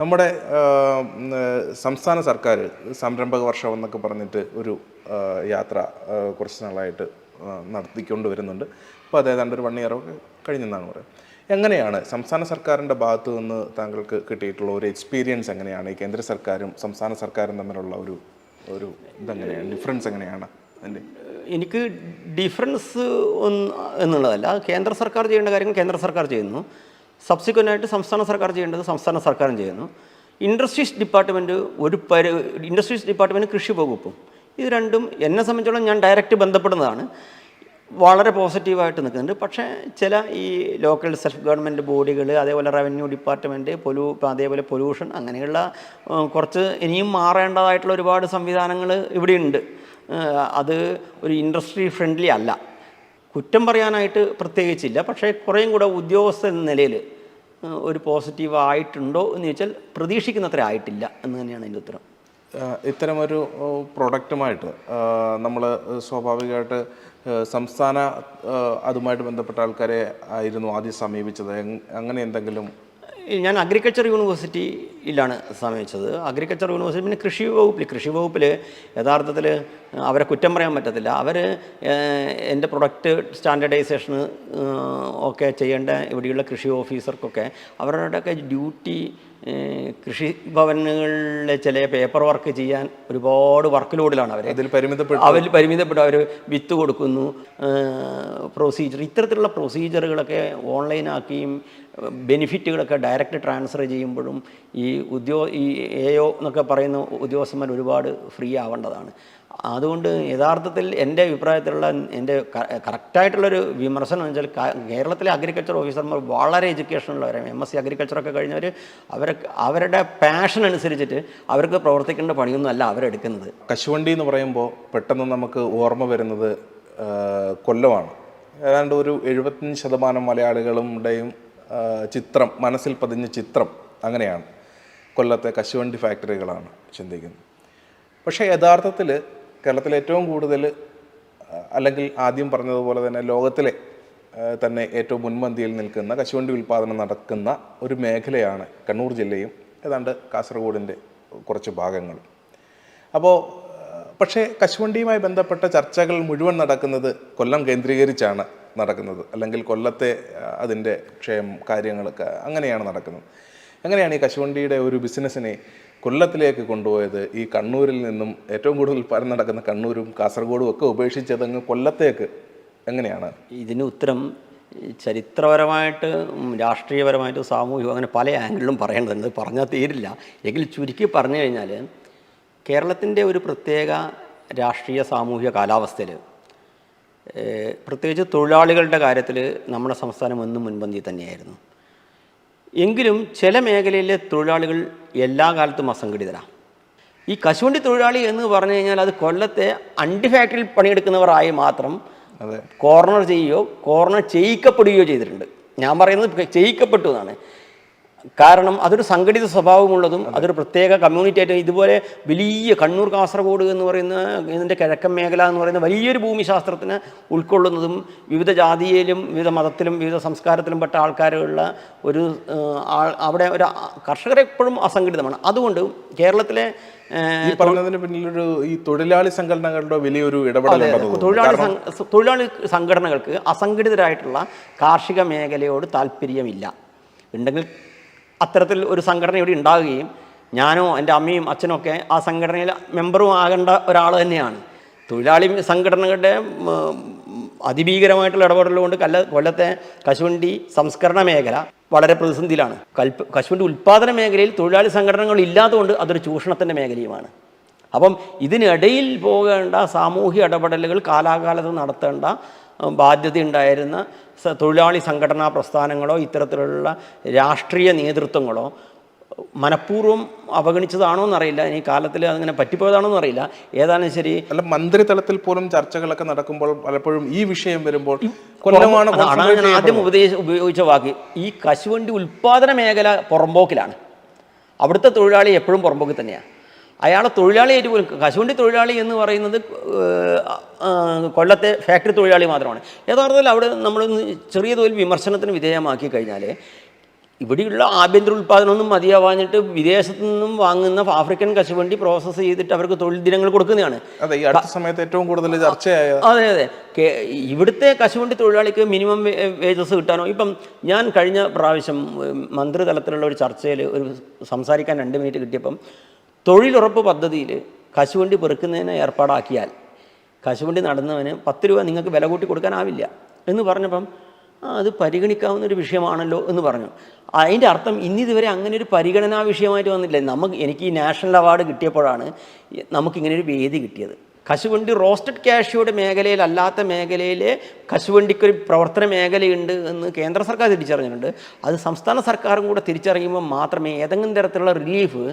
നമ്മുടെ സംസ്ഥാന സർക്കാർ സംരംഭക വർഷം എന്നൊക്കെ പറഞ്ഞിട്ട് ഒരു യാത്ര കുറച്ച് നാളായിട്ട് നടത്തിക്കൊണ്ട് വരുന്നുണ്ട് അപ്പോൾ അത് ഏതാണ്ട് ഒരു വൺ ഇയറൊക്കെ കഴിഞ്ഞെന്നാണ് പറയുന്നത് എങ്ങനെയാണ് സംസ്ഥാന സർക്കാരിന്റെ ഭാഗത്ത് നിന്ന് താങ്കൾക്ക് കിട്ടിയിട്ടുള്ള ഒരു എക്സ്പീരിയൻസ് എങ്ങനെയാണ്? ഈ കേന്ദ്ര സർക്കാരും സംസ്ഥാന സർക്കാരും തമ്മിലുള്ള ഒരു ഒരു ഇതെങ്ങനെയാണ്? ഡിഫറൻസ് എങ്ങനെയാണ് അതിന്റെ എനിക്ക് ഡിഫറൻസ് എന്നുള്ളതല്ല കേന്ദ്ര സർക്കാർ ചെയ്യേണ്ട കാര്യങ്ങൾ കേന്ദ്ര സർക്കാർ ചെയ്യുന്നു. സബ്സിക്വന്റ് ആയിട്ട് സംസ്ഥാന സർക്കാർ ചെയ്യേണ്ടത് സംസ്ഥാന സർക്കാരും ചെയ്യുന്നു. ഇൻഡസ്ട്രീസ് ഡിപ്പാർട്ട്മെന്റ് ഒരു പരി ഇൻഡസ്ട്രീസ് ഡിപ്പാർട്ട്മെന്റ് കൃഷി വകുപ്പും ഇത് രണ്ടും എന്നെ സംബന്ധിച്ചോളം ഞാൻ ഡയറക്റ്റ് ബന്ധപ്പെടുന്നതാണ്. വളരെ പോസിറ്റീവായിട്ട് നിൽക്കുന്നുണ്ട്. പക്ഷേ ചില ഈ ലോക്കൽ സെൽഫ് ഗവൺമെന്റ് ബോഡികൾ അതേപോലെ റവന്യൂ ഡിപ്പാർട്ട്മെന്റ് പൊലൂ അതേപോലെ പൊല്യൂഷൻ അങ്ങനെയുള്ള കുറച്ച് ഇനിയും മാറേണ്ടതായിട്ടുള്ള ഒരുപാട് സംവിധാനങ്ങൾ ഇവിടെയുണ്ട്. അത് ഒരു ഇൻഡസ്ട്രി ഫ്രണ്ട്ലി അല്ല. കുറ്റം പറയാനായിട്ട് പ്രത്യേകിച്ചില്ല. പക്ഷേ കുറേയും കൂടെ ഉദ്യോഗസ്ഥ എന്ന നിലയിൽ ഒരു പോസിറ്റീവ് ആയിട്ടുണ്ടോ എന്ന് ചോദിച്ചാൽ പ്രതീക്ഷിക്കുന്നത്ര ആയിട്ടില്ല എന്ന് തന്നെയാണ് എന്റെ ഉത്തരം. ഇത്തരമൊരു പ്രൊഡക്റ്റുമായിട്ട് നമ്മൾ സ്വാഭാവികമായിട്ട് സംസ്ഥാന അതുമായിട്ട് ബന്ധപ്പെട്ട ആൾക്കാരെ ആയിരുന്നു ആദ്യം സമീപിച്ചത്. അങ്ങനെ എന്തെങ്കിലും? ഞാൻ അഗ്രികൾച്ചർ യൂണിവേഴ്സിറ്റിയിലാണ് സമീപിച്ചത്. അഗ്രികൾച്ചർ യൂണിവേഴ്സിറ്റി പിന്നെ കൃഷി വകുപ്പിൽ കൃഷി വകുപ്പിൽ യഥാർത്ഥത്തിൽ അവരെ കുറ്റം പറയാൻ പറ്റത്തില്ല. അവർ എന്റെ പ്രൊഡക്റ്റ് സ്റ്റാൻഡർഡൈസേഷന് ഒക്കെ ചെയ്യേണ്ട ഇവിടെയുള്ള കൃഷി ഓഫീസർക്കൊക്കെ അവരുടെയൊക്കെ ഡ്യൂട്ടി കൃഷി ഭവനുകളിലെ ചില പേപ്പർ വർക്ക് ചെയ്യാൻ ഒരുപാട് വർക്ക് ലോഡിലാണ് അവർ അതിൽ പരിമിതപ്പെട്ടു. അവർ പരിമിതപ്പെട്ടു. അവർ വിത്ത് കൊടുക്കുന്നു പ്രൊസീജിയർ ഇത്തരത്തിലുള്ള പ്രൊസീജിയറുകളൊക്കെ ഓൺലൈനാക്കിയും ബെനിഫിറ്റുകളൊക്കെ ഡയറക്റ്റ് ട്രാൻസ്ഫർ ചെയ്യുമ്പോഴും ഈ ഉദ്യോ ഈ എ ഒ എന്നൊക്കെ പറയുന്ന ഉദ്യോഗസ്ഥന്മാർ ഒരുപാട് ഫ്രീ ആവേണ്ടതാണ്. അതുകൊണ്ട് യഥാർത്ഥത്തിൽ എന്റെ അഭിപ്രായത്തിലുള്ള എന്റെ കറക്റ്റായിട്ടുള്ളൊരു വിമർശനം എന്ന് വെച്ചാൽ കേരളത്തിലെ അഗ്രികൾച്ചർ ഓഫീസർമാർ വളരെ എഡ്യൂക്കേഷനുള്ളവരാണ് എം എസ് സി അഗ്രികൾച്ചറൊക്കെ കഴിഞ്ഞവർ അവർ അവരുടെ പാഷൻ അനുസരിച്ചിട്ട് അവർക്ക് പ്രവർത്തിക്കേണ്ട പണിയൊന്നും അല്ല അവരെടുക്കുന്നത് കശുവണ്ടി എന്ന് പറയുമ്പോൾ പെട്ടെന്ന് നമുക്ക് ഓർമ്മ വരുന്നത് കൊല്ലമാണ്. ഏതാണ്ട് ഒരു എഴുപത്തഞ്ച് ശതമാനം മലയാളികളുടെയും ചിത്രം മനസ്സിൽ പതിഞ്ഞ ചിത്രം അങ്ങനെയാണ്. കൊല്ലത്തെ കശുവണ്ടി ഫാക്ടറികളാണ് ചിന്തിക്കുന്നത്. പക്ഷേ യഥാർത്ഥത്തിൽ കേരളത്തിലെ ഏറ്റവും കൂടുതൽ അല്ലെങ്കിൽ ആദ്യം പറഞ്ഞതുപോലെ തന്നെ ലോകത്തിലെ തന്നെ ഏറ്റവും മുൻപന്തിയിൽ നിൽക്കുന്ന കശുവണ്ടി ഉൽപ്പാദനം നടക്കുന്ന ഒരു മേഖലയാണ് കണ്ണൂർ ജില്ലയും ഏതാണ്ട് കാസർഗോഡിന്റെ കുറച്ച് ഭാഗങ്ങളും അപ്പോൾ പക്ഷേ കശുവണ്ടിയുമായി ബന്ധപ്പെട്ട ചർച്ചകൾ മുഴുവൻ നടക്കുന്നത് കൊല്ലം കേന്ദ്രീകരിച്ചാണ് നടക്കുന്നത്. അല്ലെങ്കിൽ കൊല്ലത്തെ അതിന്റെ ക്ഷയം കാര്യങ്ങളൊക്കെ അങ്ങനെയാണ് നടക്കുന്നത്. എങ്ങനെയാണ് ഈ കശുവണ്ടിയുടെ ഒരു ബിസിനസ്സിനെ കൊല്ലത്തിലേക്ക് കൊണ്ടുപോയത്. ഈ കണ്ണൂരിൽ നിന്നും ഏറ്റവും കൂടുതൽ ഉൽപ്പാദനം നടക്കുന്ന കണ്ണൂരും കാസർഗോഡും ഒക്കെ ഉപേക്ഷിച്ചത് അങ്ങ് കൊല്ലത്തേക്ക്. എങ്ങനെയാണ്? ഇതിന് ഉത്തരം ചരിത്രപരമായിട്ട് രാഷ്ട്രീയപരമായിട്ട് സാമൂഹികം അങ്ങനെ പല ആംഗിളിലും പറയേണ്ടതുണ്ട്. പറഞ്ഞാൽ തീരില്ല. എങ്കിൽ ചുരുക്കി പറഞ്ഞു കഴിഞ്ഞാൽ കേരളത്തിന്റെ ഒരു പ്രത്യേക രാഷ്ട്രീയ സാമൂഹിക കാലാവസ്ഥയിൽ പ്രത്യേകിച്ച് തൊഴിലാളികളുടെ കാര്യത്തിൽ നമ്മുടെ സംസ്ഥാനം എന്നും മുൻപന്തി തന്നെയായിരുന്നു. എങ്കിലും ചില മേഖലയിലെ തൊഴിലാളികൾ എല്ലാ കാലത്തും അസംഘടിതരാണ് ഈ കശുവണ്ടി തൊഴിലാളി എന്ന് പറഞ്ഞു കഴിഞ്ഞാൽ അത് കൊല്ലത്തെ അണ്ടി ഫാക്ടറിയിൽ പണിയെടുക്കുന്നവരായി മാത്രം കോർണർ ചെയ്യുകയോ കോർണർ ചെയ്യിക്കപ്പെടുകയോ ചെയ്തിട്ടുണ്ട്. ഞാൻ പറയുന്നത് ചെയ്യിക്കപ്പെട്ടു എന്നാണ്. കാരണം അതൊരു സംഘടിത സ്വഭാവമുള്ളതും അതൊരു പ്രത്യേക കമ്മ്യൂണിറ്റി ആയിട്ട് ഇതുപോലെ വലിയ കണ്ണൂർ കാസർഗോഡ് എന്ന് പറയുന്ന ഇതിന്റെ കിഴക്കൻ മേഖല എന്ന് പറയുന്ന വലിയൊരു ഭൂമിശാസ്ത്രത്തിന് ഉൾക്കൊള്ളുന്നതും വിവിധ ജാതിയിലും വിവിധ മതത്തിലും വിവിധ സംസ്കാരത്തിലും പെട്ട ആൾക്കാരുള്ള ഒരു ആൾ അവിടെ ഒരു കർഷകരെപ്പോഴും അസംഘടിതമാണ്. അതുകൊണ്ട് കേരളത്തിലെ ഈ പറഞ്ഞതിന് പിന്നിലൊരു ഈ തൊഴിലാളി സംഘടനകളുടെ വലിയൊരു ഇടപെടൽ തൊഴിലാളി തൊഴിലാളി സംഘടനകൾക്ക് അസംഘടിതരായിട്ടുള്ള കാർഷിക മേഖലയോട് താല്പര്യമില്ല. ഉണ്ടെങ്കിൽ അത്തരത്തിൽ ഒരു സംഘടന ഇവിടെ ഉണ്ടാവുകയും ഞാനോ എന്റെ അമ്മയും അച്ഛനും ഒക്കെ ആ സംഘടനയിൽ മെമ്പറും ആകേണ്ട ഒരാൾ തന്നെയാണ്. തൊഴിലാളി സംഘടനകളുടെ അതിഭീകരമായിട്ടുള്ള ഇടപെടലുകൊണ്ട് കല്ല കൊല്ലത്തെ കശുവണ്ടി സംസ്കരണ മേഖല വളരെ പ്രതിസന്ധിയിലാണ്. കൽപ്പ് കശുവണ്ടി ഉൽപ്പാദന മേഖലയിൽ തൊഴിലാളി സംഘടനകൾ ഇല്ലാത്തതുകൊണ്ട് അതൊരു ചൂഷണത്തിന്റെ മേഖലയുമാണ്. അപ്പം ഇതിനിടയിൽ പോകേണ്ട സാമൂഹ്യ ഇടപെടലുകൾ കാലാകാലത്ത് നടത്തേണ്ട ബാധ്യതയുണ്ടായിരുന്ന തൊഴിലാളി സംഘടനാ പ്രസ്ഥാനങ്ങളോ ഇത്തരത്തിലുള്ള രാഷ്ട്രീയ നേതൃത്വങ്ങളോ മനഃപൂർവം അവഗണിച്ചതാണോ എന്നറിയില്ല. ഈ കാലത്തിൽ അങ്ങനെ പറ്റിപ്പോയതാണോ എന്നറിയില്ല ഏതായാലും ശരി. അല്ല മന്ത്രിതലത്തിൽ പോലും ചർച്ചകളൊക്കെ നടക്കുമ്പോൾ പലപ്പോഴും ഈ വിഷയം വരുമ്പോൾ കൊല്ലമാണ് ആദ്യം ഉപദേശ ഉപയോഗിച്ച വാക്ക്. ഈ കശുവണ്ടി ഉൽപ്പാദന മേഖല പുറമ്പോക്കിലാണ്. അവിടുത്തെ തൊഴിലാളി എപ്പോഴും പുറമ്പോക്കിൽ തന്നെയാണ് അയാളെ തൊഴിലാളിയായിട്ട് പോലും കശുവണ്ടി തൊഴിലാളി എന്ന് പറയുന്നത് കൊല്ലത്തെ ഫാക്ടറി തൊഴിലാളി മാത്രമാണ്. യഥാർത്ഥത്തിൽ അവിടെ നമ്മൾ ചെറിയ തോതിൽ വിമർശനത്തിന് വിധേയമാക്കി കഴിഞ്ഞാൽ ഇവിടെയുള്ള ആഭ്യന്തര ഉൽപ്പാദനമൊന്നും മതിയാവാഞ്ഞിട്ട് വിദേശത്തു നിന്നും വാങ്ങുന്ന ആഫ്രിക്കൻ കശുവണ്ടി പ്രോസസ്സ് ചെയ്തിട്ട് അവർക്ക് തൊഴിൽ ദിനങ്ങൾ കൊടുക്കുന്നതാണ്. അതെ ഈ അടുത്ത സമയത്ത് ഏറ്റവും കൂടുതൽ ചർച്ചയായ അതെ അതെ. ഇവിടുത്തെ കശുവണ്ടി തൊഴിലാളിക്ക് മിനിമം വേജസ് കിട്ടാനോ? ഇപ്പം ഞാൻ കഴിഞ്ഞ പ്രാവശ്യം മന്ത്രിതലത്തിലുള്ള ഒരു ചർച്ചയിൽ ഒരു സംസാരിക്കാൻ രണ്ട് മിനിറ്റ് കിട്ടിയപ്പം തൊഴിലുറപ്പ് പദ്ധതിയിൽ കശുവണ്ടി പെറുക്കുന്നതിന് ഏർപ്പാടാക്കിയാൽ കശുവണ്ടി നടന്നവന് പത്ത് രൂപ നിങ്ങൾക്ക് വില കൂട്ടി കൊടുക്കാനാവില്ല എന്ന് പറഞ്ഞപ്പം അത് പരിഗണിക്കാവുന്ന ഒരു വിഷയമാണല്ലോ എന്ന് പറഞ്ഞു. അതിന്റെ അർത്ഥം ഇന്നിതുവരെ അങ്ങനെ ഒരു പരിഗണനാ വിഷയമായിട്ട് വന്നില്ല. നമുക്ക് എനിക്ക് ഈ നാഷണൽ അവാർഡ് കിട്ടിയപ്പോഴാണ് നമുക്കിങ്ങനെ ഒരു വേദി കിട്ടിയത്. കശുവണ്ടി റോസ്റ്റഡ് ക്യാഷ്യോയുടെ മേഖലയിൽ അല്ലാത്ത മേഖലയിൽ കശുവണ്ടിക്കൊരു പ്രവർത്തന മേഖലയുണ്ട് എന്ന് കേന്ദ്ര സർക്കാർ തിരിച്ചറിഞ്ഞിട്ടുണ്ട്. അത് സംസ്ഥാന സർക്കാരും കൂടെ തിരിച്ചറിയുമ്പോൾ മാത്രമേ ഏതെങ്കിലും തരത്തിലുള്ള റിലീഫ്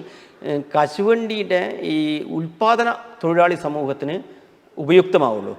കശുവണ്ടിയുടെ ഈ ഉൽപ്പാദന തൊഴിലാളി സമൂഹത്തിന് ഉപയുക്തമാവുള്ളൂ.